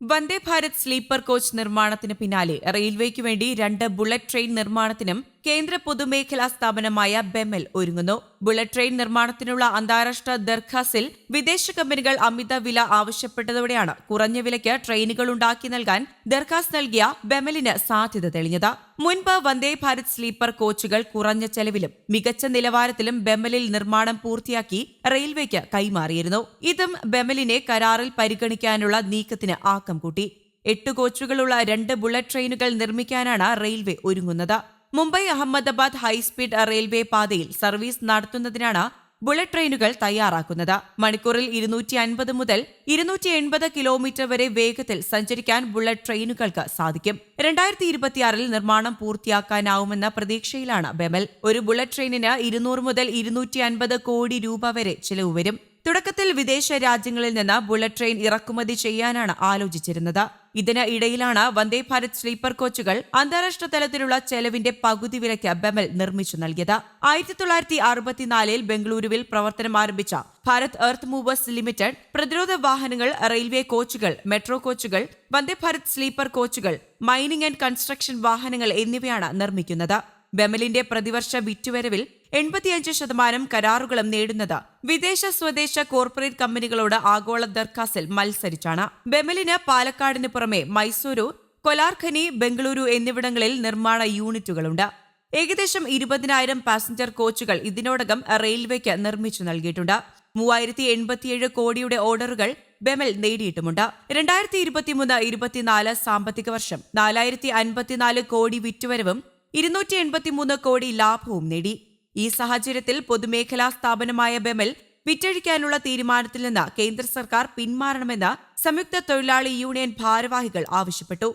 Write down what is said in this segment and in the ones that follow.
വന്ദേ Bharat sleeper coach നിർമ്മാണത്തിന് പിന്നാലെ റെയിൽവേക്ക് വേണ്ടി രണ്ട് ബുള്ളറ്റ് ട്രെയിൻ നിർമ്മാണത്തിനും കേന്ദ്ര പൊതുമേഖലാ സ്ഥാപനമായ ബെമൽ ഒരുങ്ങുന്നു. ബുള്ളറ്റ് ട്രെയിൻ നിർമ്മാണത്തിനുള്ള അന്താരാഷ്ട്ര ദർഖാസിൽ വിദേശ കമ്പനികൾ അമിത വില ആവശ്യപ്പെട്ടതോടെയാണ് കുറഞ്ഞ വിലയ്ക്ക് ട്രെയിനുകൾ ഉണ്ടാക്കി നൽകാൻ ദർഖാസ് നൽകിയ ബെമലിന് സാധ്യത തെളിഞ്ഞത്. മുൻപ് വന്ദേ ഭാരത് സ്ലീപ്പർ കോച്ചുകൾ കുറഞ്ഞ ചെലവിലും മികച്ച നിലവാരത്തിലും ബെമലിൽ നിർമ്മാണം പൂർത്തിയാക്കി റെയിൽവേക്ക് കൈമാറിയിരുന്നു. ഇതും ബെമലിനെ കരാറിൽ പരിഗണിക്കാനുള്ള നീക്കത്തിന് ആക്കം കൂട്ടി. എട്ട് കോച്ചുകളുള്ള രണ്ട് ബുള്ളറ്റ് ട്രെയിനുകൾ നിർമ്മിക്കാനാണ് റെയിൽവേ ഒരുങ്ങുന്നത്. Mumbai Ahmedabad high speed railway പാതയിൽ സർവീസ് നടത്തുന്നതിനാണ് ബുള്ളറ്റ് ട്രെയിനുകൾ തയ്യാറാക്കുന്നത്. മണിക്കൂറിൽ ഇരുന്നൂറ്റി അൻപത് മുതൽ ഇരുന്നൂറ്റി എൺപത് കിലോമീറ്റർ വരെ വേഗത്തിൽ സഞ്ചരിക്കാൻ ബുള്ളറ്റ് ട്രെയിനുകൾക്ക് സാധിക്കും. രണ്ടായിരത്തി ഇരുപത്തിയാറിൽ നിർമ്മാണം പൂർത്തിയാക്കാനാവുമെന്ന പ്രതീക്ഷയിലാണ് ബെമൽ. ഒരു ബുള്ളറ്റ് ട്രെയിനിന് ഇരുന്നൂറ് മുതൽ ഇരുന്നൂറ്റി അൻപത് കോടി രൂപ വരെ ചിലവ് വരും. തുടക്കത്തിൽ വിദേശ രാജ്യങ്ങളിൽ നിന്ന് ബുള്ളറ്റ് ട്രെയിൻ ഇറക്കുമതി ചെയ്യാനാണ് ആലോചിച്ചിരുന്നത്. ഇതിന് ഇടയിലാണ് വന്ദേ ഭാരത് സ്ലീപ്പർ കോച്ചുകൾ അന്താരാഷ്ട്ര തലത്തിലുള്ള ചെലവിന്റെ പകുതി വിലയ്ക്ക് ബെമൽ നിർമ്മിച്ചു നൽകിയത്. ആയിരത്തി തൊള്ളായിരത്തി അറുപത്തിനാലിൽ ബംഗളൂരുവിൽ പ്രവർത്തനം ആരംഭിച്ച ഭാരത് എർത്ത് മൂവേഴ്സ് ലിമിറ്റഡ് പ്രതിരോധ വാഹനങ്ങൾ റെയിൽവേ കോച്ചുകൾ മെട്രോ കോച്ചുകൾ വന്ദേ ഭാരത് സ്ലീപ്പർ കോച്ചുകൾ മൈനിംഗ് ആൻഡ് കൺസ്ട്രക്ഷൻ വാഹനങ്ങൾ എന്നിവയാണ് നിർമ്മിക്കുന്നത്. ബെമലിന്റെ പ്രതിവർഷ വിറ്റുവരവിൽ എൺപത്തിയഞ്ച് ശതമാനം കരാറുകളും നേടുന്നത് വിദേശ സ്വദേശ കോർപ്പറേറ്റ് കമ്പനികളോട് ആഗോള ദർഖാസിൽ മത്സരിച്ചാണ്. ബെമലിന് പാലക്കാടിന് പുറമെ മൈസൂരു കൊലാർഖനി ബംഗളൂരു എന്നിവിടങ്ങളിൽ നിർമ്മാണ യൂണിറ്റുകളുണ്ട്. ഏകദേശം ഇരുപതിനായിരം പാസഞ്ചർ കോച്ചുകൾ ഇതിനോടകം റെയിൽവേക്ക് നിർമ്മിച്ചു നൽകിയിട്ടുണ്ട്. മൂവായിരത്തി എൺപത്തിയേഴ് കോടിയുടെ ഓർഡറുകൾ ബെമൽ നേടിയിട്ടുമുണ്ട്. രണ്ടായിരത്തി ഇരുപത്തിമൂന്ന് ഇരുപത്തിനാല് സാമ്പത്തിക വർഷം നാലായിരത്തി അൻപത്തിനാല് കോടി വിറ്റുവരവും ഇരുന്നൂറ്റി എൺപത്തിമൂന്ന് കോടി ലാഭവും നേടി. ഈ സാഹചര്യത്തിൽ പൊതുമേഖലാ സ്ഥാപനമായ ബെമൽ വിറ്റഴിക്കാനുള്ള തീരുമാനത്തിൽ നിന്ന് കേന്ദ്ര സർക്കാർ പിന്മാറണമെന്ന് സംയുക്ത തൊഴിലാളി യൂണിയൻ ഭാരവാഹികൾ ആവശ്യപ്പെട്ടു.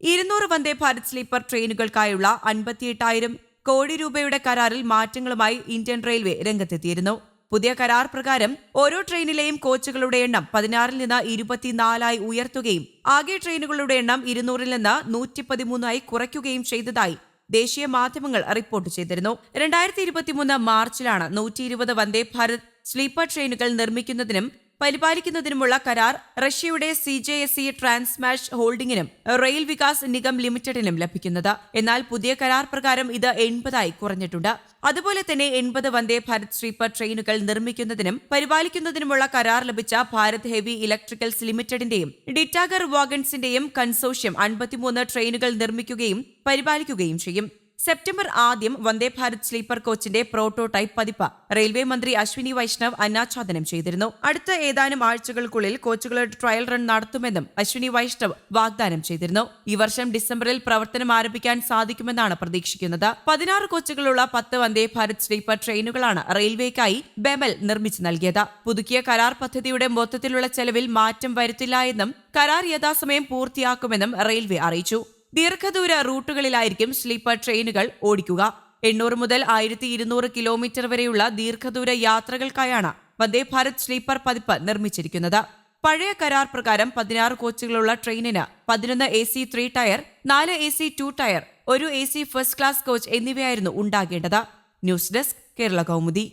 ഇരുന്നൂറ് വന്ദേ ഭാരത് സ്ലീപ്പർ ട്രെയിനുകൾക്കായുള്ള അൻപത്തിയെട്ടായിരം കോടി രൂപയുടെ കരാറിൽ മാറ്റങ്ങളുമായി ഇന്ത്യൻ റെയിൽവേ രംഗത്തെത്തിയിരുന്നു. പുതിയ കരാർ പ്രകാരം ഓരോ ട്രെയിനിലെയും കോച്ചുകളുടെ എണ്ണം പതിനാറിൽ നിന്ന് ഇരുപത്തിനാലായി ഉയർത്തുകയും ആകെ ട്രെയിനുകളുടെ എണ്ണം ഇരുന്നൂറിൽ നിന്ന് നൂറ്റി പതിമൂന്നായി കുറയ്ക്കുകയും ചെയ്തതായി ദേശീയ മാധ്യമങ്ങൾ റിപ്പോർട്ട് ചെയ്തിരുന്നു. രണ്ടായിരത്തി ഇരുപത്തിമൂന്ന് മാർച്ചിലാണ് നൂറ്റി ഇരുപത് വന്ദേ ഭാരത് സ്ലീപ്പർ ട്രെയിനുകൾ നിർമ്മിക്കുന്നതിനും പരിപാലിക്കുന്നതിനുമുള്ള കരാർ റഷ്യയുടെ C J S C Transmash ഹോൾഡിംഗിനും rail Vikas Nigam ലിമിറ്റഡിനും ലഭിക്കുന്നത്. എന്നാൽ പുതിയ കരാർ പ്രകാരം ഇത് എൺപതായി കുറഞ്ഞിട്ടുണ്ട്. അതുപോലെ തന്നെ എൺപത് വന്ദേ ഭാരത് സ്ലീപ്പർ ട്രെയിനുകൾ നിർമ്മിക്കുന്നതിനും പരിപാലിക്കുന്നതിനുമുള്ള കരാർ ലഭിച്ച ഭാരത് ഹെവി ഇലക്ട്രിക്കൽസ് ലിമിറ്റഡിന്റെയും ഡിറ്റാഗർ വാഗൺസിന്റെയും കൺസോഷ്യം അൻപത്തിമൂന്ന് ട്രെയിനുകൾ നിർമ്മിക്കുകയും പരിപാലിക്കുകയും ചെയ്യും. സെപ്റ്റംബർ ആദ്യം വന്ദേ ഭാരത് സ്ലീപ്പർ കോച്ചിന്റെ പ്രോട്ടോടൈപ്പ് പതിപ്പ് റെയിൽവേ മന്ത്രി അശ്വിനി വൈഷ്ണവ് അനാച്ഛാദനം ചെയ്തിരുന്നു. അടുത്ത ഏതാനും ആഴ്ചകൾക്കുള്ളിൽ കോച്ചുകളുടെ ട്രയൽ റൺ നടത്തുമെന്നും അശ്വിനി വൈഷ്ണവ് വാഗ്ദാനം ചെയ്തിരുന്നു. ഈ വർഷം ഡിസംബറിൽ പ്രവർത്തനം ആരംഭിക്കാൻ സാധിക്കുമെന്നാണ് പ്രതീക്ഷിക്കുന്നത്. പതിനാറ് കോച്ചുകളുള്ള പത്ത് വന്ദേ ഭാരത് സ്ലീപ്പർ ട്രെയിനുകളാണ് റെയിൽവേക്കായി ബെമൽ നിർമ്മിച്ചു നൽകിയത്. പുതുക്കിയ കരാർ പദ്ധതിയുടെ മൊത്തത്തിലുള്ള ചെലവിൽ മാറ്റം വരുത്തില്ല എന്നും കരാർ യഥാസമയം പൂർത്തിയാക്കുമെന്നും റെയിൽവേ അറിയിച്ചു. ദീർഘദൂര റൂട്ടുകളിലായിരിക്കും സ്ലീപ്പർ ട്രെയിനുകൾ ഓടിക്കുക. എണ്ണൂറ് മുതൽ ആയിരത്തി ഇരുന്നൂറ് കിലോമീറ്റർ വരെയുള്ള ദീർഘദൂര യാത്രകൾക്കായാണ് വന്ദേ ഭാരത് സ്ലീപ്പർ പതിപ്പ് നിർമ്മിച്ചിരിക്കുന്നത്. പഴയ കരാർ പ്രകാരം പതിനാറ് കോച്ചുകളുള്ള ട്രെയിനിന് പതിനൊന്ന് എ സി ത്രീ ടയർ നാല് എ സി ടു ടയർ ഒരു A C first class coach എന്നിവയായിരുന്നു ഉണ്ടാകേണ്ടത്. News desk Kerala Kaumudi.